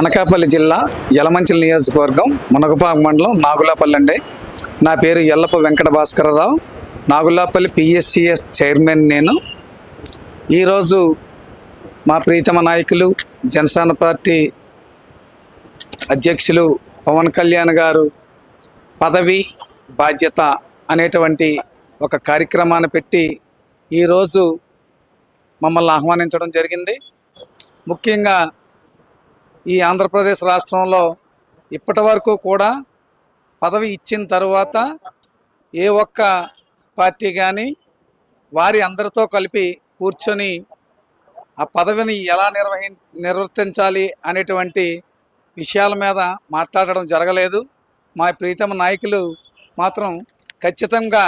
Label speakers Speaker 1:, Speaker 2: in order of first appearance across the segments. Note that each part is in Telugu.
Speaker 1: అనకాపల్లి జిల్లా యలమంచిల నియోజకవర్గం మునగపాక మండలం నాగులాపల్లి అండి. నా పేరు ఎల్లప్ప వెంకట భాస్కరరావు. నాగులాపల్లి పిఎస్సిఎస్ చైర్మన్ నేను. ఈరోజు మా ప్రీతమ నాయకులు జనసేన పార్టీ అధ్యక్షులు పవన్ కళ్యాణ్ గారు పదవి బాధ్యత అనేటువంటి ఒక కార్యక్రమాన్ని పెట్టి ఈరోజు మమ్మల్ని ఆహ్వానించడం జరిగింది. ముఖ్యంగా ఈ ఆంధ్రప్రదేశ్ రాష్ట్రంలో ఇప్పటి వరకు కూడా పదవి ఇచ్చిన తర్వాత ఏ ఒక్క పార్టీ కానీ వారి అందరితో కలిపి కూర్చొని ఆ పదవిని ఎలా నిర్వహి నిర్వర్తించాలి అనేటువంటి విషయాల మీద మాట్లాడడం జరగలేదు. మా ప్రీతమ నాయకులు మాత్రం ఖచ్చితంగా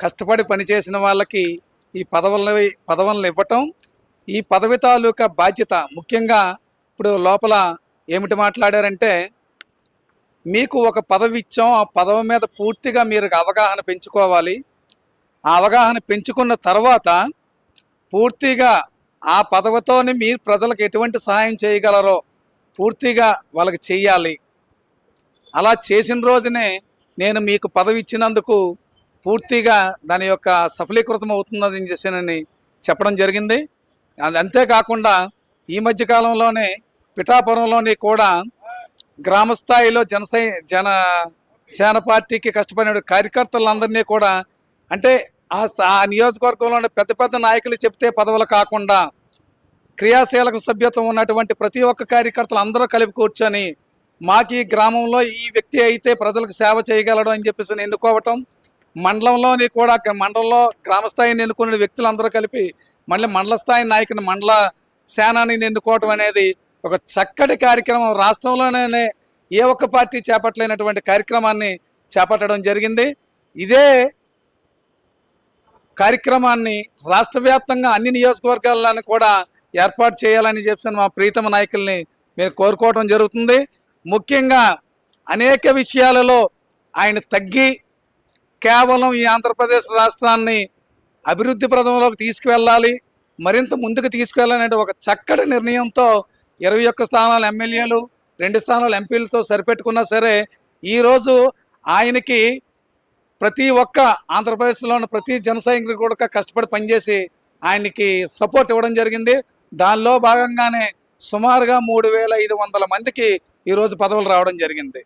Speaker 1: కష్టపడి పనిచేసిన వాళ్ళకి ఈ పదవులను పదవులను ఇవ్వటం ఈ పదవి తాలూకా బాధ్యత ముఖ్యంగా ఇప్పుడు లోపల ఏమిటి మాట్లాడారంటే మీకు ఒక పదవి ఇచ్చాం ఆ పదవి మీద పూర్తిగా మీరు అవగాహన పెంచుకోవాలి. ఆ అవగాహన పెంచుకున్న తర్వాత పూర్తిగా ఆ పదవితోని మీరు ప్రజలకు ఎటువంటి సహాయం చేయగలరో పూర్తిగా వాళ్ళకి చేయాలి అలా చేసిన రోజునే నేను మీకు పదవి ఇచ్చినందుకు పూర్తిగా దాని యొక్క సఫలీకృతం అవుతుందని చేసానని చెప్పడం జరిగింది. అది అంతేకాకుండా ఈ మధ్యకాలంలోనే పిఠాపురంలోని కూడా గ్రామస్థాయిలో జనసై జన జన పార్టీకి కష్టపడిన కార్యకర్తలందరినీ కూడా అంటే ఆ స్థా- ఆ నియోజకవర్గంలో పెద్ద పెద్ద నాయకులు చెప్తే పదవులు కాకుండా క్రియాశీలక సభ్యత్వం ఉన్నటువంటి ప్రతి ఒక్క కార్యకర్తలు అందరూ కలిపి కూర్చొని మాకు ఈ గ్రామంలో ఈ వ్యక్తి అయితే ప్రజలకు సేవ చేయగలడు అని చెప్పేసి నేను ఎన్నుకోవటం మండలంలోని కూడా మండలంలో గ్రామస్థాయిని ఎన్నుకున్న వ్యక్తులందరూ కలిపి మళ్ళీ మండల స్థాయి నాయకుని మండల సేనాని ఎన్నుకోవటం అనేది ఒక చక్కటి కార్యక్రమం రాష్ట్రంలోనే ఏ ఒక్క పార్టీ చేపట్టలేనటువంటి కార్యక్రమాన్ని చేపట్టడం జరిగింది. ఇదే కార్యక్రమాన్ని రాష్ట్ర వ్యాప్తంగా అన్ని నియోజకవర్గాలను కూడా ఏర్పాటు చేయాలని చెప్పిన మా ప్రీతమ నాయకుల్ని మేము కోరుకోవడం జరుగుతుంది. ముఖ్యంగా అనేక విషయాలలో ఆయన తగ్గి కేవలం ఈ ఆంధ్రప్రదేశ్ రాష్ట్రాన్ని అభివృద్ధి ప్రదంలోకి తీసుకువెళ్ళాలి మరింత ముందుకు తీసుకువెళ్ళాలనే ఒక చక్కటి నిర్ణయంతో ఇరవై ఒక్క స్థానాలు ఎమ్మెల్యేలు రెండు స్థానాలు ఎంపీలతో సరిపెట్టుకున్నా సరే ఈరోజు ఆయనకి ప్రతి ఒక్క ఆంధ్రప్రదేశ్లో ఉన్న ప్రతి జనసైనికుడు కూడా కష్టపడి పనిచేసి ఆయనకి సపోర్ట్ ఇవ్వడం జరిగింది. దానిలో భాగంగానే సుమారుగా మూడు వేల ఐదు వందల మందికి ఈరోజు పదవులు రావడం జరిగింది.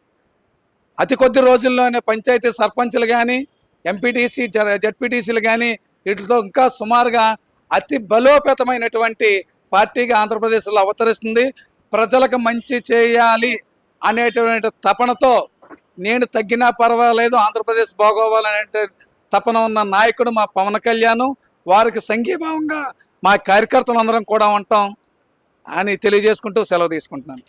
Speaker 1: అతి కొద్ది రోజుల్లోనే పంచాయతీ సర్పంచ్లు కానీ ఎంపీటీసీ జడ్పీటీసీలు కానీ వీటితో ఇంకా సుమారుగా అతి బలోపేతమైనటువంటి పార్టీగా ఆంధ్రప్రదేశ్లో అవతరిస్తుంది. ప్రజలకు మంచి చేయాలి అనేటువంటి తపనతో నేను తగ్గినా పర్వాలేదు ఆంధ్రప్రదేశ్ బాగోవాలనే తపన ఉన్న నాయకుడు మా పవన్ కళ్యాణ్. వారికి సంఘీభావంగా మా కార్యకర్తలందరం కూడా ఉంటాం అని తెలియజేసుకుంటూ సెలవు తీసుకుంటున్నాను.